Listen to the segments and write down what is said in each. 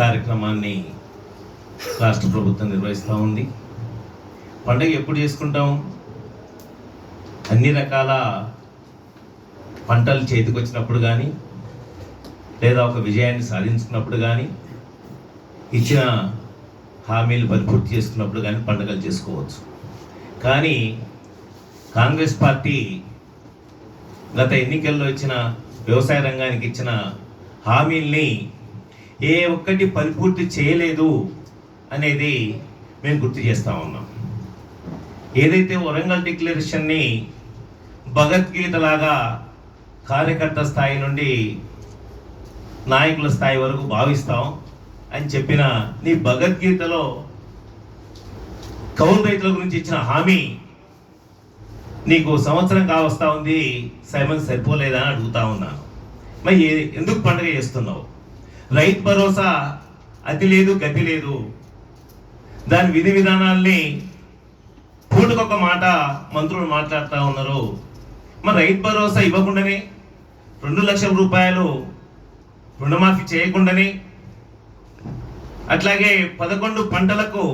కార్యక్రమాన్ని రాష్ట్ర ప్రభుత్వం నిర్వహిస్తూ ఉంది. పండుగ ఎప్పుడు చేసుకుంటాం? అన్ని రకాల పంటలు చేతికొచ్చినప్పుడు కానీ లేదా ఒక విజయాన్ని సాధించుకున్నప్పుడు కానీ ఇచ్చిన హామీలు పరిపూర్తి చేసుకున్నప్పుడు కానీ పండుగలు చేసుకోవచ్చు. కానీ కాంగ్రెస్ పార్టీ గత ఎన్నికల్లో ఇచ్చిన వ్యవసాయ రంగానికి ఇచ్చిన హామీల్ని ఏ ఒక్కటి పరిపూర్తి చేయలేదు అనేది మేము గుర్తు చేస్తూ ఉన్నాం. ఏదైతే వరంగల్ డిక్లరేషన్ని భగవద్గీత లాగా కార్యకర్త స్థాయి నుండి నాయకుల స్థాయి వరకు భావిస్తాం అని చెప్పిన నీ భగవద్గీతలో కౌలు రైతుల గురించి ఇచ్చిన హామీ నీకు సంవత్సరం కావస్తా ఉంది సైమన్ సరిపోలేదని అడుగుతా ఉన్నాను. మరి ఎందుకు పండుగ చేస్తున్నావు? రైతు భరోసా అతి లేదు గతి లేదు. దాని విధి విధానాల్ని పూటకొక మాట మంత్రులు మాట్లాడుతూ ఉన్నారు. మరి రైతు భరోసా ఇవ్వకుండానే రెండు లక్షల రూపాయలు రుణమాఫీ చేయకుండానే అట్లాగే పదకొండు పంటలకు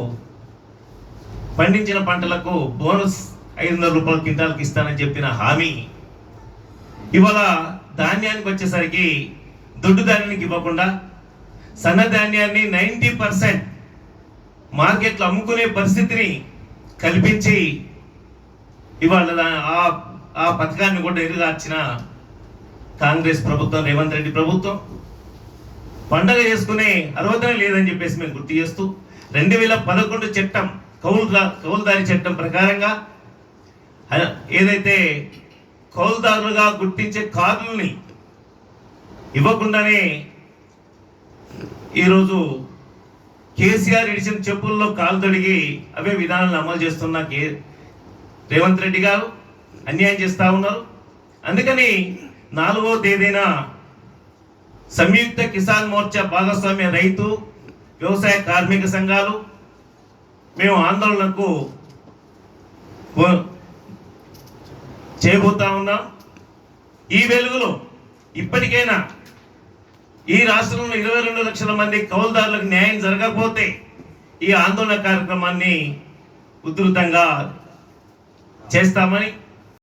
పండించిన పంటలకు బోనస్ ఐదు వందల రూపాయల క్వింటాల్కి ఇస్తానని చెప్పిన హామీ ఇవాళ ధాన్యానికి వచ్చేసరికి దొడ్డు ధాన్యానికి ఇవ్వకుండా సన్న ధాన్యాన్ని నైంటీ పర్సెంట్ మార్కెట్లో అమ్ముకునే పరిస్థితిని కల్పించి ఇవాళ ఆ ఆ పథకాన్ని కూడా ఎదురుగార్చిన కాంగ్రెస్ ప్రభుత్వం రేవంత్ రెడ్డి ప్రభుత్వం. పండగ చేసుకునే అర్హతనే లేదని చెప్పేసి మేము గుర్తు చేస్తూ రెండు వేల పదకొండు చట్టం కౌలు కౌలుదారి చట్టం ప్రకారంగా ఏదైతే కౌలుదారులుగా గుర్తించే కార్లని ఇవ్వకుండానే ఈరోజు కేసీఆర్ ఇడిచిన చెప్పుల్లో కాలు తొడిగి అవే విధానాలను అమలు చేస్తున్న కే రేవంత్ రెడ్డి గారు అన్యాయం చేస్తూ ఉన్నారు. అందుకని నాలుగో తేదీన సంయుక్త కిసాన్ మోర్చా భాగస్వామ్య రైతు వ్యవసాయ కార్మిక సంఘాలు మేము ఆందోళనకు చేయబోతా ఉన్నాం. ఈ వెలుగులో ఇప్పటికైనా ఈ రాష్ట్రంలో ఇరవై రెండు లక్షల మంది కౌలుదారులకు న్యాయం జరగకపోతే ఈ ఆందోళన కార్యక్రమాన్ని ఉధృతంగా చేస్తామని